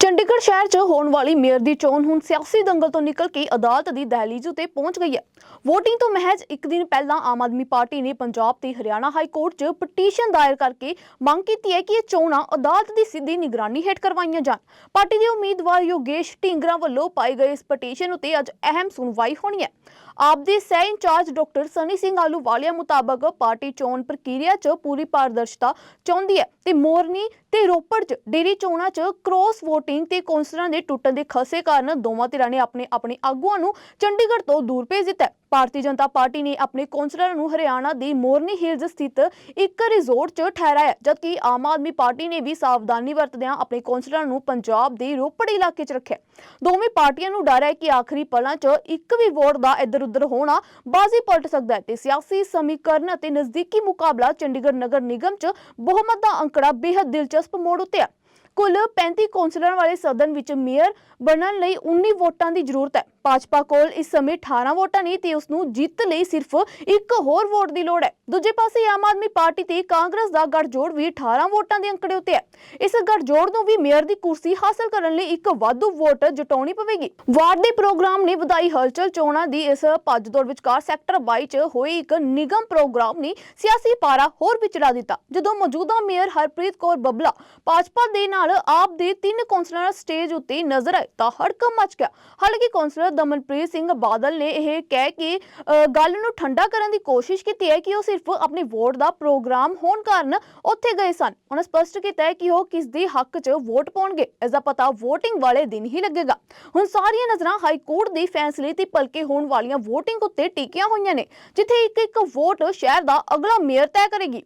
ਚੰਡੀਗੜ੍ਹ ਸ਼ਹਿਰ 'ਚ ਹੋਣ ਵਾਲੀ ਮੇਅਰ ਦੀ ਚੋਣ ਹੁਣ ਸਿਆਸੀ ਦੰਗਲ ਤੋਂ ਨਿਕਲ ਕੇ ਅਦਾਲਤ ਦੀ ਦਹਲੀਜ਼ ਉਤੇ ਪਹੁੰਚ ਗਈ ਹੈ। VOTING ਤੋਂ ਮਹਿਜ਼ ਇੱਕ ਦਿਨ ਪਹਿਲਾਂ ਆਮ ਆਦਮੀ ਪਾਰਟੀ ਨੇ ਪੰਜਾਬ ਤੇ ਹਰਿਆਣਾ ਹਾਈ ਕੋਰਟ 'ਚ ਪਟੀਸ਼ਨ ਦਾਇਰ ਕਰਕੇ ਮੰਗ ਕੀਤੀ ਹੈ ਕਿ ਇਹ ਚੋਣਾਂ ਅਦਾਲਤ ਦੀ ਸਿੱਧੀ ਨਿਗਰਾਨੀ ਹੇਠ ਕਰਵਾਈਆਂ ਜਾਣ। ਪਾਰਟੀ ਦੇ ਉਮੀਦਵਾਰ ਯੋਗੇਸ਼ ਢਿੰਗਰਾ ਵੱਲੋਂ ਪਾਈ ਗਏ ਇਸ ਪਟੀਸ਼ਨ ਉਤੇ ਅੱਜ ਅਹਿਮ ਸੁਣਵਾਈ ਹੋਣੀ ਹੈ। ਆਪ ਦੇ ਸਹਿ in charge doctor Sunny Singh Ahluwalia ਮੁਤਾਬਕ ਪਾਰਟੀ ਚੋਣ ਪ੍ਰਕਿਰਿਆ 'ਚ ਪੂਰੀ ਪਾਰਦਰਸ਼ਤਾ ਚਾਹੁੰਦੀ ਹੈ ਤੇ ਮੋਰਨੀ ਤੇ ਰੋਪੜ 'ਚ ਡੇਰੀ ਚੋਣਾਂ 'ਚ ਕ੍ਰੋਸ VOTING ਤੇ ਕੌਂਸਲਰਾਂ ਦੇ ਟੁੱਟਣ ਦੇ ਖਸੇ ਕਾਰਨ ਦੋਵਾਂ ਧਿਰਾਂ ਨੇ ਆਪਣੇ ਆਪਣੇ ਆਗੂਆਂ ਨੂੰ ਚੰਡੀਗੜ੍ਹ ਤੋਂ ਦੂਰ ਭੇਜ ਦਿੱਤਾ ਹੈ। ਭਾਰਤੀ ਜਨਤਾ ਪਾਰਟੀ ਨੇ ਆਪਣੇ ਕੌਂਸਲਰਾਂ ਨੂੰ ਹਰਿਆਣਾ ਦੀ ਮੋਰਨੀ ਹਿਲਜ਼ ਸਥਿਤ ਇੱਕ ਰਿਜ਼ੋਰਟ 'ਚ ਠਹਿਰਾਇਆ ਜਦਕਿ ਆਮ ਆਦਮੀ ਪਾਰਟੀ ਨੇ ਵੀ ਸਾਵਧਾਨੀ ਵਰਤਦਿਆਂ ਆਪਣੇ ਕੌਂਸਲਰਾਂ ਨੂੰ ਪੰਜਾਬ ਦੇ ਰੋਪੜ ਇਲਾਕੇ 'ਚ ਰੱਖਿਆ ਦੋਵੇਂ ਪਾਰਟੀਆਂ ਨੂੰ ਡਰ ਹੈ ਕਿ ਆਖਰੀ ਪਲਾਂ 'ਚ ਇੱਕ ਵੀ ਵੋਟ ਦਾ ਇੱਧਰ ਉੱਧਰ ਹੋਣਾ ਬਾਜ਼ੀ ਪਲਟ ਸਕਦਾ ਹੈ ਤੇ ਸਿਆਸੀ ਸਮੀਕਰਨ ਅਤੇ ਨਜ਼ਦੀਕੀ ਮੁਕਾਬਲਾ ਚੰਡੀਗੜ੍ਹ ਨਗਰ ਨਿਗਮ 'ਚ ਬਹੁਮਤ ਦਾ ਅੰਕੜਾ ਬੇहद ਦਿਲਚਸਪ ਮੋੜ ਉੱਤੇ ਹੈ ਕੁੱਲ 35 ਕੌਂਸਲਰਾਂ ਵਾਲੇ ਸਦਨ ਵਿੱਚ ਮੇਅਰ ਬਣਨ ਲਈ 19 ਵੋਟਾਂ ਦੀ ਜ਼ਰੂਰਤ ਹੈ। ਭਾਜਪਾ ਕੋਲ ਇਸ ਸਮੇਂ 18 ਵੋਟਾਂ ਨੇ ਤੇ ਉਸ ਨੂੰ ਜਿੱਤ ਲਈ ਸਿਰਫ ਇੱਕ ਹੋਰ ਵੋਟ ਦੀ ਲੋੜ ਹੈ। ਦੂਜੇ ਪਾਸੇ ਆਮ ਆਦਮੀ ਪਾਰਟੀ ਤੇ ਕਾਂਗਰਸ ਦਾ ਗੱਠਜੋੜ ਵੀ 18 ਵੋਟਾਂ ਦੇ ਅੰਕੜੇ ਉੱਤੇ ਹੈ। ਇਸ ਗੱਠਜੋੜ ਨੂੰ ਵੀ ਮੇਅਰ ਦੀ ਕੁਰਸੀ ਹਾਸਲ ਕਰਨ ਲਈ ਇੱਕ ਵਾਧੂ ਵੋਟ ਜਟਾਉਣੀ ਪਵੇਗੀ। ਵਾਰਡ ਦੇ ਪ੍ਰੋਗਰਾਮ ਨੇ ਵਧਾਈ ਹਲਚਲ ਚੋਣਾਂ ਦੀ ਇਸ ਭੱਜ ਵਿਚਕਾਰ ਸੈਕਟਰ 22 ਚ ਹੋਈ ਇੱਕ ਨਿਗਮ ਪ੍ਰੋਗਰਾਮ ਨੇ ਸਿਆਸੀ ਪਾਰਾ ਹੋਰ ਵਿਚੜਾ ਦਿੱਤਾ। ਜਦੋਂ ਮੌਜੂਦਾ ਮੇਅਰ ਹਰਪ੍ਰੀਤ ਕੌਰ ਬੱਬਲਾ ਭਾਜਪਾ ਦੇ ਨਾਲ ਆਪ ਦੇ ਤਿੰਨ ਕੌਂਸਲਰ ਸਟੇਜ ਉੱਤੇ ਨਜ਼ਰ ਆਏ ਤਾਂ ਹੜਕੰਪ ਮਚ ਗਿਆ। ਹਾਲਾਂਕਿ ਕੌਂਸਲਰ ਦਮਨਪ੍ਰੀਤ ਸਿੰਘ ਬਾਦਲ ਨੇ ਇਹ ਕਹਿ ਕੇ ਗੱਲ ਨੂੰ ਠੰਡਾ ਕਰਨ ਦੀ ਕੋਸ਼ਿਸ਼ ਕੀਤੀ ਹੈ ਕਿ ਉਹ ਸਿਰਫ ਆਪਣੀ ਵੋਟ ਦਾ ਪ੍ਰੋਗਰਾਮ ਹੋਣ ਕਾਰਨ ਉੱਥੇ ਗਏ ਸਨ। ਉਹਨਾਂ ਸਪਸ਼ਟ ਕੀਤਾ ਹੈ ਕਿ ਉਹ ਕਿਸ ਦੇ ਹੱਕ 'ਚ ਵੋਟ ਪਾਉਣਗੇ, ਇਸ ਦਾ ਪਤਾ VOTING ਵਾਲੇ ਦਿਨ ਹੀ ਲੱਗੇਗਾ। ਹੁਣ ਸਾਰੀਆਂ ਨਜ਼ਰਾਂ ਹਾਈ ਕੋਰਟ ਦੇ ਫੈਸਲੇ ਤੇ ਭਲਕੇ ਹੋਣ ਵਾਲੀਆਂ VOTING ਉੱਤੇ ਟਿਕੀਆਂ ਹੋਈਆਂ ਨੇ, ਜਿੱਥੇ ਇੱਕ ਇੱਕ ਵੋਟ ਸ਼ਹਿਰ ਦਾ ਅਗਲਾ ਮੇਅਰ ਤੈਅ ਕਰੇਗੀ।